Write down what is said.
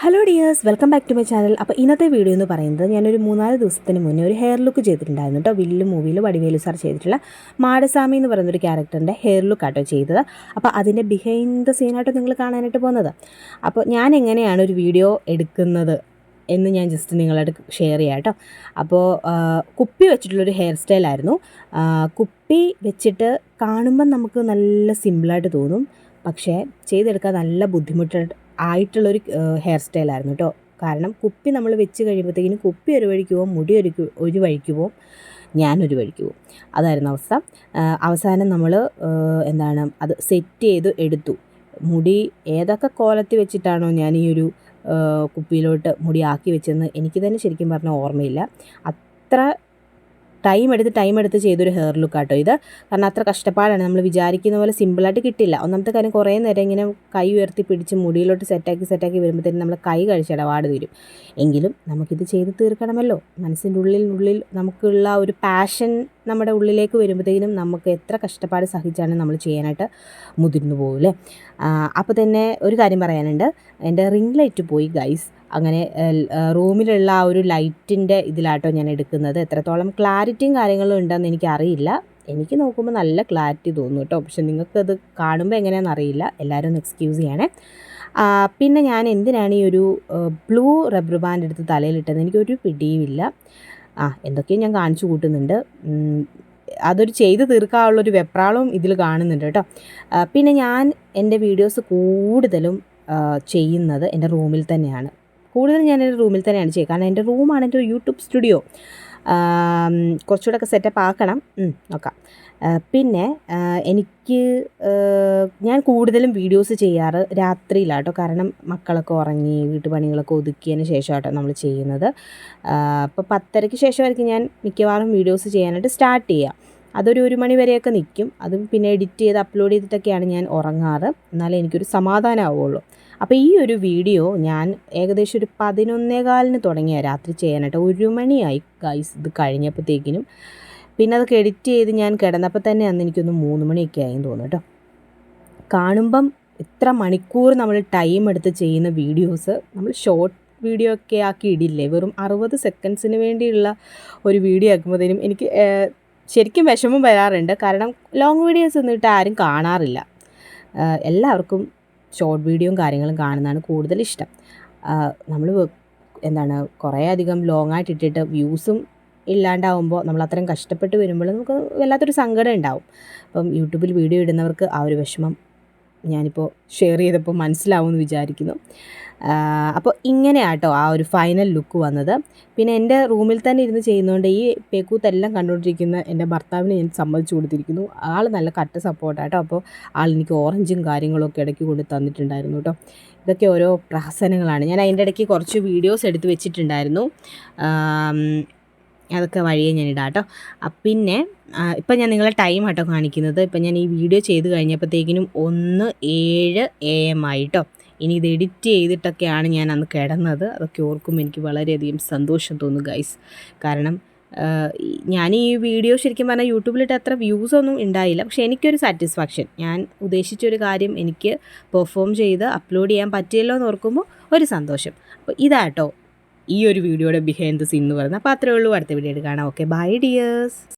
Hello dears welcome back to my channel അപ്പോൾ ഇന്നത്തെ video എന്ന് പറയുന്നത് ഞാനൊരു മൂന്നാൽ ദിവസത്തിന് മുന്നേ ഒരു ഹെയർ ലുക്ക് ചെയ്തിട്ടുണ്ടായിരുന്നു കേട്ടോ. വില്ലു മൂവിയിൽ വടിവേലു സാർ ചെയ്തിട്ടുള്ള മാടസ്വാമി എന്ന് പറയുന്നൊരു ക്യാരക്ടറിന്റെ ഹെയർ ലുക്ക് ആട്ടോ ചെയ്തത്. അപ്പോൾ അതിന്റെ ബിഹൈൻഡ് ദ സീനായിട്ട് നിങ്ങൾ കാണാനായിട്ട് പോകുന്നത്. അപ്പോൾ ഞാൻ എങ്ങനെയാണ് ഒരു വീഡിയോ എടുക്കുന്നത് എന്ന് ഞാൻ ജസ്റ്റ് നിങ്ങളോട് ഷെയർ ചെയ്യാം കേട്ടോ. അപ്പോൾ കുപ്പി വെച്ചിട്ടുള്ളൊരു ഹെയർ സ്റ്റൈലായിരുന്നു കുപ്പി വെച്ചിട്ട് കാണുമ്പം നമുക്ക് നല്ല സിമ്പിളായിട്ട് തോന്നും. പക്ഷേ ചെയ്തെടുക്കാൻ നല്ല ബുദ്ധിമുട്ട് ആയിട്ടുള്ളൊരു ഹെയർ സ്റ്റൈലായിരുന്നു കേട്ടോ. കാരണം കുപ്പി നമ്മൾ വെച്ച് കഴിയുമ്പോഴത്തേക്കിനും കുപ്പി ഒരു വഴിക്ക് പോകും മുടി ഒരു ഒരു വഴിക്ക് പോകും ഞാനൊരു വഴിക്ക് പോകും. അതായിരുന്നു അവസ്ഥ. അവസാനം നമ്മൾ എന്താണ് അത് സെറ്റ് ചെയ്ത് എടുത്തു. മുടി ഏതൊക്കെ കോലത്തിൽ വെച്ചിട്ടാണോ ഞാൻ ഈ ഒരു കുപ്പിയിലോട്ട് മുടി ആക്കി വെച്ചതെന്ന് എനിക്ക് തന്നെ ശരിക്കും പറഞ്ഞാൽ ഓർമ്മയില്ല. അത്ര ടൈം എടുത്ത് ടൈം എടുത്ത് ചെയ്തൊരു ഹെയർ ലുക്ക് ആട്ടോ ഇത്. കാരണം അത്ര കഷ്ടപ്പാടാണ്. നമ്മൾ വിചാരിക്കുന്ന പോലെ സിമ്പിളായിട്ട് കിട്ടില്ല. ഒന്നാമത്തെ കാര്യം കുറേ നേരം ഇങ്ങനെ കൈ ഉയർത്തി പിടിച്ച് മുടിയിലോട്ട് സെറ്റാക്കി സെറ്റാക്കി വരുമ്പോഴത്തേക്കും നമ്മൾ കൈ കഴിച്ചിടപാട് തീരും. എങ്കിലും നമുക്കിത് ചെയ്ത് തീർക്കണമല്ലോ. മനസ്സിന്റെ ഉള്ളിൽ ഉള്ളിൽ നമുക്കുള്ള ഒരു പാഷൻ നമ്മുടെ ഉള്ളിലേക്ക് വരുമ്പോഴത്തേക്കും നമുക്ക് എത്ര കഷ്ടപ്പാട് സഹിച്ചാണ് നമ്മൾ ചെയ്യാനായിട്ട് മുതിർന്നു പോകില്ലേ അപ്പോൾ തന്നെ ഒരു കാര്യം പറയാനുണ്ട്. എന്റെ റിംഗ് ലൈറ്റ് പോയി ഗൈസ് അങ്ങനെ റൂമിലുള്ള ആ ഒരു ലൈറ്റിന്റെ ഇതിലാട്ടോ ഞാൻ എടുക്കുന്നത്. എത്രത്തോളം ക്ലാരിറ്റിയും കാര്യങ്ങളും ഉണ്ടെന്ന് എനിക്കറിയില്ല. എനിക്ക് നോക്കുമ്പോൾ നല്ല ക്ലാരിറ്റി തോന്നും കേട്ടോ. പക്ഷെ നിങ്ങൾക്കത് കാണുമ്പോൾ എങ്ങനെയാണെന്ന് അറിയില്ല. എല്ലാവരും ഒന്ന് എക്സ്ക്യൂസ് ചെയ്യണേ. പിന്നെ ഞാൻ എന്തിനാണ് ഈ ഒരു ബ്ലൂ റബ്ബർ ബാൻഡ് എടുത്ത് തലയിലിട്ടത്? എനിക്കൊരു പിടിയുമില്ല. ആ എന്തൊക്കെയും ഞാൻ കാണിച്ചു കൂട്ടുന്നുണ്ട്. അതൊരു ചെയ്ത് തീർക്കാനുള്ളൊരു വെപ്രാളവും ഇതിൽ കാണുന്നുണ്ട് കേട്ടോ. പിന്നെ ഞാൻ എന്റെ വീഡിയോസ് കൂടുതലും ചെയ്യുന്നത് എന്റെ റൂമിൽ തന്നെയാണ്. കൂടുതലും ഞാൻ എന്റെ റൂമിൽ തന്നെയാണ് ചെയ്യുക. കാരണം എന്റെ റൂമാണ് എന്റെ ഒരു യൂട്യൂബ് സ്റ്റുഡിയോ. കുറച്ചുകൂടെ ഒക്കെ സെറ്റപ്പ് ആക്കണം. നോക്കാം. പിന്നെ എനിക്ക് ഞാൻ കൂടുതലും വീഡിയോസ് ചെയ്യാറ് രാത്രിയിലാട്ടോ. കാരണം മക്കളൊക്കെ ഉറങ്ങി വീട്ടുപണികളൊക്കെ ഒതുക്കിയതിന് ശേഷമാട്ടോ നമ്മൾ ചെയ്യുന്നത്. അപ്പോൾ പത്തരയ്ക്ക് ശേഷമായിരിക്കും ഞാൻ മിക്കവാറും വീഡിയോസ് ചെയ്യാനായിട്ട് സ്റ്റാർട്ട് ചെയ്യുക. അതൊരു ഒരു മണി വരെയൊക്കെ നിൽക്കും. അതും പിന്നെ എഡിറ്റ് ചെയ്ത് അപ്ലോഡ് ചെയ്തിട്ടൊക്കെയാണ് ഞാൻ ഉറങ്ങാറ്. എന്നാലേ എനിക്കൊരു സമാധാനമാവുള്ളൂ അപ്പോൾ ഈ ഒരു വീഡിയോ ഞാൻ ഏകദേശം ഒരു പതിനൊന്നേകാലിന് തുടങ്ങിയ രാത്രി ചെയ്യാനായിട്ട്. ഒരു മണിയായി ഗൈസ് ഇത് കഴിഞ്ഞപ്പോഴത്തേക്കിനും പിന്നെ അതൊക്കെ എഡിറ്റ് ചെയ്ത് ഞാൻ കിടന്നപ്പോൾ തന്നെ അന്ന് എനിക്കൊന്ന് മൂന്ന് മണിയൊക്കെ ആയെന്ന് തോന്നുന്നു കേട്ടോ. കാണുമ്പം ഇത്ര മണിക്കൂർ നമ്മൾ ടൈം എടുത്ത് ചെയ്യുന്ന വീഡിയോസ് നമ്മൾ ഷോർട്ട് വീഡിയോ ഒക്കെ ആക്കി ഇടില്ലേ? വെറും അറുപത് സെക്കൻഡ്സിന് വേണ്ടിയുള്ള ഒരു വീഡിയോ ആക്കുമ്പോഴത്തേനും എനിക്ക് ശരിക്കും വിഷമം വരാറുണ്ട്. കാരണം ലോങ് വീഡിയോസ് എന്നിട്ട് ആരും കാണാറില്ല. എല്ലാവർക്കും ഷോർട്ട് വീഡിയോയും കാര്യങ്ങളും കാണുന്നതാണ് കൂടുതൽ ഇഷ്ടം. നമ്മൾ എന്താണ് കുറേ അധികം ലോങ് ആയിട്ട് ഇട്ടിട്ട് വ്യൂസും ഇല്ലാണ്ടാവുമ്പോൾ നമ്മൾ അത്രയും കഷ്ടപ്പെട്ട് വരുമ്പോൾ നമുക്ക് വല്ലാത്തൊരു സങ്കടം ഉണ്ടാവും. അപ്പം യൂട്യൂബിൽ വീഡിയോ ഇടുന്നവർക്ക് ആ ഒരു വിഷമം ഞാനിപ്പോൾ ഷെയർ ചെയ്തപ്പോൾ മനസ്സിലാവുമെന്ന് വിചാരിക്കുന്നു. അപ്പോൾ ഇങ്ങനെയാട്ടോ ആ ഒരു ഫൈനൽ ലുക്ക് വന്നത്. പിന്നെ എന്റെ റൂമിൽ തന്നെ ഇരുന്ന് ചെയ്യുന്നതുകൊണ്ട് ഈ പേക്കൂത്തെല്ലാം കണ്ടുകൊണ്ടിരിക്കുന്ന എന്റെ ഭർത്താവിന് ഞാൻ സമ്മതിച്ചു കൊടുത്തിരിക്കുന്നു. ആൾ നല്ല കട്ട സപ്പോർട്ടാട്ടോ അപ്പോൾ ആൾ എനിക്ക് ഓറഞ്ചും കാര്യങ്ങളൊക്കെ ഇടയ്ക്ക് കൊണ്ട് തന്നിട്ടുണ്ടായിരുന്നു കേട്ടോ ഇതൊക്കെ ഓരോ പ്രഹസനങ്ങളാണ് ഞാൻ അതിന്റെ ഇടയ്ക്ക് കുറച്ച് വീഡിയോസ് എടുത്ത് വെച്ചിട്ടുണ്ടായിരുന്നു. അതൊക്കെ വഴിയെ ഞാൻ ഇടാം കേട്ടോ പിന്നെ ഇപ്പം ഞാൻ നിങ്ങളെ ടൈം ആട്ടോ കാണിക്കുന്നത്. ഇപ്പം ഞാൻ ഈ വീഡിയോ ചെയ്ത് കഴിഞ്ഞപ്പോഴത്തേക്കിനും ഒന്ന് ഏഴ് എ എം ആയിട്ടോ ഇനി ഇത് എഡിറ്റ് ചെയ്തിട്ടൊക്കെയാണ് ഞാൻ അന്ന് കിടന്നത്. അതൊക്കെ ഓർക്കുമ്പോൾ എനിക്ക് വളരെയധികം സന്തോഷം തോന്നും ഗൈസ് കാരണം ഞാൻ ഈ വീഡിയോ ശരിക്കും പറഞ്ഞാൽ യൂട്യൂബിലിട്ട് അത്ര വ്യൂസ് ഒന്നും ഉണ്ടായില്ല. പക്ഷേ എനിക്കൊരു സാറ്റിസ്ഫാക്ഷൻ ഞാൻ ഉദ്ദേശിച്ചൊരു കാര്യം എനിക്ക് പെർഫോം ചെയ്ത് അപ്ലോഡ് ചെയ്യാൻ പറ്റിയല്ലോ എന്ന് ഓർക്കുമ്പോൾ ഒരു സന്തോഷം. അപ്പോൾ ഇതാട്ടോ ഈ ഒരു വീഡിയോയുടെ ബിഹൈൻഡ് ദ സീൻ എന്ന് പറയുന്നത്. അപ്പോൾ അത്രയേ ഉള്ളൂ. അടുത്ത വീഡിയോ കാണാം. Okay bye dears